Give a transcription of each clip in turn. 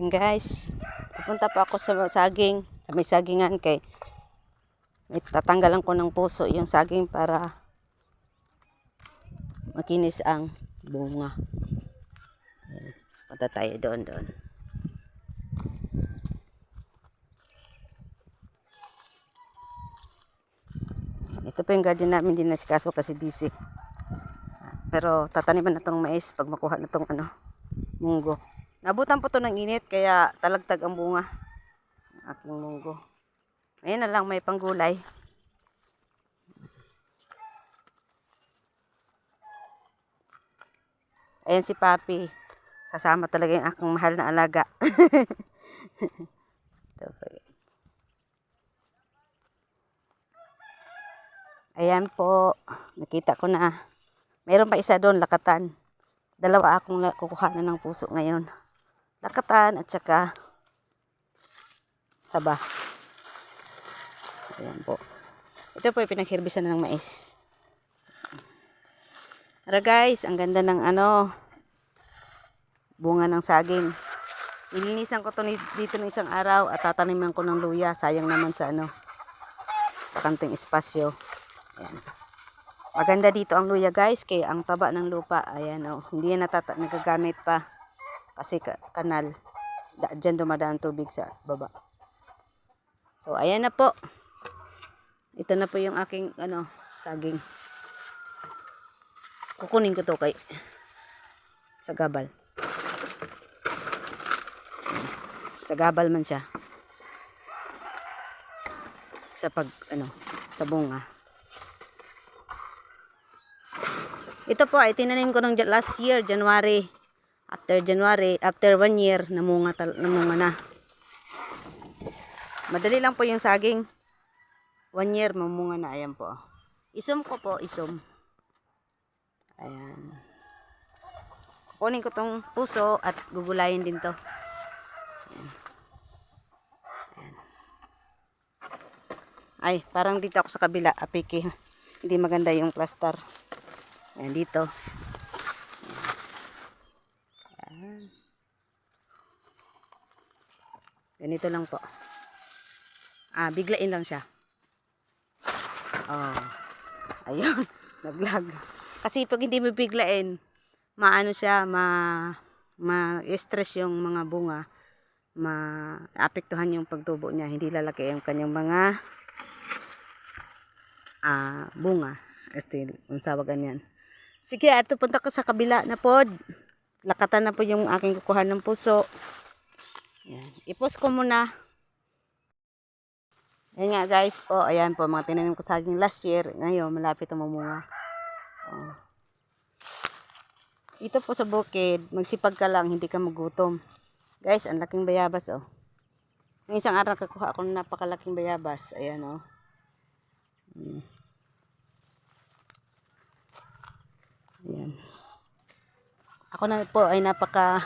Yan guys. Pupunta pa ako sa saging. Sa may sagingan kay tatanggalan ko ng puso yung saging para makinis ang bunga. Yan. Punta tayo doon doon. Ito po yung garden namin din nasikaso kasi busy. Pero tataniman na tong mais pag makuha na tong ano, munggo. Nabutan po to ng init kaya talagtag ang bunga. Ang aking munggo. Ngayon na lang may panggulay. Ayan si Papi. Kasama talaga yung aking mahal na alaga. Ayan po. Nakita ko na. Meron pa isa doon, lakatan. Dalawa akong kukuhanan ng puso ngayon. Lakatan at saka saba. Ayan po. Ito po yung pinaghirbisan na ng mais. Tara guys, ang ganda ng ano, bunga ng saging. Nilinisan ko to dito ng isang araw at tataniman ko ng luya. Sayang naman sa ano, pakanting espasyo. Ayan. Maganda dito ang luya guys, kaya ang taba ng lupa, ayan oh, hindi natata nagagamit pa. Kasi ka- kanal, da, dyan dumadaan tubig sa baba. So ayan na po. Ito na po yung aking ano, saging. Kukunin ko to kay sa gabal. Sa gabal man siya. Sa pag ano, sa bunga. Ito po ay tinanim ko ja- last year, January. After January, after one year, namunga, namunga na. Madali lang po yung saging. One year, mamunga na. Ayan po. Isum ko po, isum. Ayan. Kunin ko tong puso at gugulayin din to. Ayan. Ayan. Ay, parang dito ako sa kabila, apiki. Hindi maganda yung plaster. Ayan, dito. Ganito lang po. Ah, biglain lang siya. Oh. Ayun. Naglag. Kasi pag hindi mo biglain, maano siya, ma ma-stress yung mga bunga. Ma-apektuhan yung pagtubo niya. Hindi lalaki yung kanyang mga ah, bunga. Este, ang sawagan yan. Sige, ato punta ko sa kabila na pod. Lakatan na po yung aking kukuha ng puso. Yan. Ipos ko muna. Yan nga guys po. Ayan po, mga tinanim ko saging last year. Ngayon, malapit ang mamunga. Oh. Ito po sa bukid, magsipag ka lang, hindi ka magutom. Guys, ang laking bayabas oh. Ng isang araw kakuha ako ng napakalaking bayabas. Ayan oh. Hmm. Ayan. Ako na po ay napaka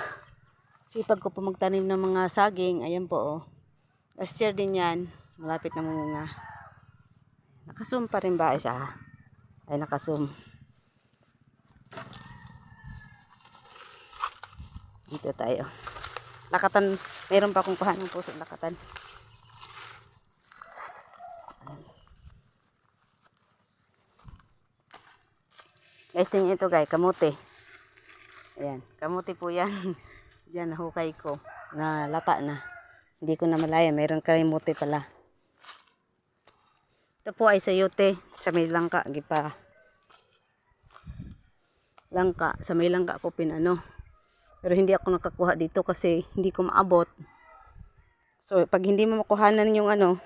sipag ko po magtanim ng mga saging. Ayan po oh. Last year din yan. Malapit na mamunga. Nakasum pa rin ba isa? Ay nakasum. Dito tayo. Lakatan. Meron pa akong kuha ng puso lakatan. Guys, tingnan ito guys, kamote. Ayan, kamote po yan. Diyan, nahukay ko. Na lata na. Hindi ko na malaya, meron kamote pala. Ito po ay sayote. Sa may langka, gipa. Langka, sa may langka ko pinano. Pero hindi ako nakakuha dito kasi hindi ko maabot. So, pag hindi mo makuhanan yung ano,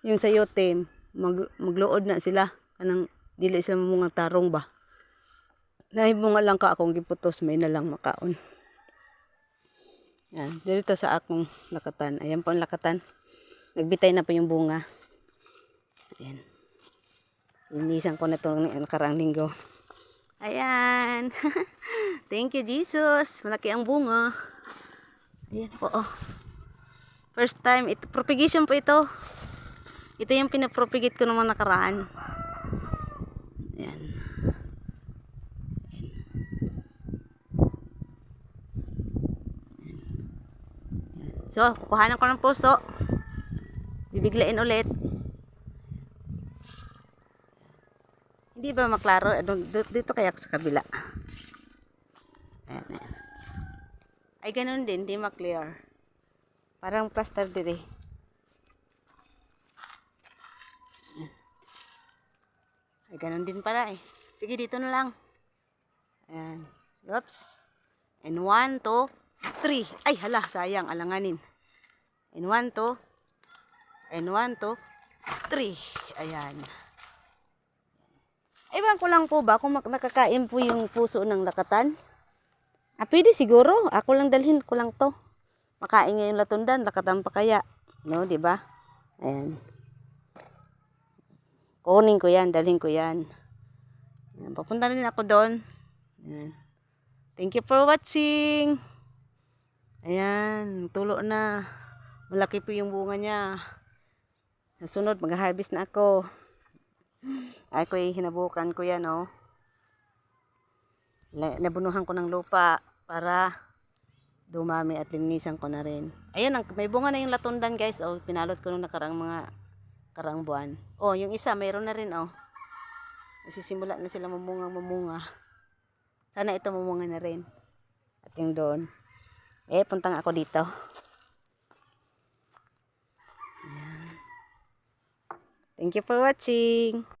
yung sayote, mag, magluod na sila. Kanang dili sila mga tarong ba. Nahibunga lang ka akong giputos, may na lang makaon. Yan, dito sa akong lakatan. Ayan po ang lakatan. Nagbitay na po yung bunga. Ayan. Linisan ko na ito ng nakaraang linggo. Ayan. Thank you, Jesus. Malaki ang bunga. Ayan po, oh. First time. Ito, propagation po ito. Ito yung pinapropagate ko naman nakaraan. Ayan. So, kukuhanan ko ng puso. Bibiglain ulit. Hindi ba maklaro? Ano, Dito kaya ako sa kabila. Ayan, ayan. Ay, ganun din. Hindi maklear. Parang plaster din eh. Ay, ganun din pala eh. Sige, dito na lang. Ayan. Oops. And one, two, three. Ay, hala, sayang, alanganin. And one, two. And one, two, three. Ayan. Ewan ko lang po ba kung nakakain po yung puso ng lakatan? Ah, pwede siguro. Ako lang dalhin ko lang to. Makain nga yung latundan, lakatan pa kaya. No, di ba? Ayan. Kunin ko yan, dalhin ko yan. Ayan, papunta rin ako doon. Thank you for watching. Ayan, tulo na. Malaki po yung bunga niya. Sa sunod, mag-harvest na ako. Ay, ko hinabukan ko yan, oh. Nabunuhan ko ng lupa para dumami at linisan ko na rin. Ayan, may bunga na yung latundan, guys. Oh, pinalot ko nung nakarang mga karang buwan. Oh, yung isa, mayroon na rin, oh. Nasisimula na sila mamunga mamunga. Sana ito mamunga na rin. At yung doon. Eh, puntang ako dito. Ayan. Thank you for watching.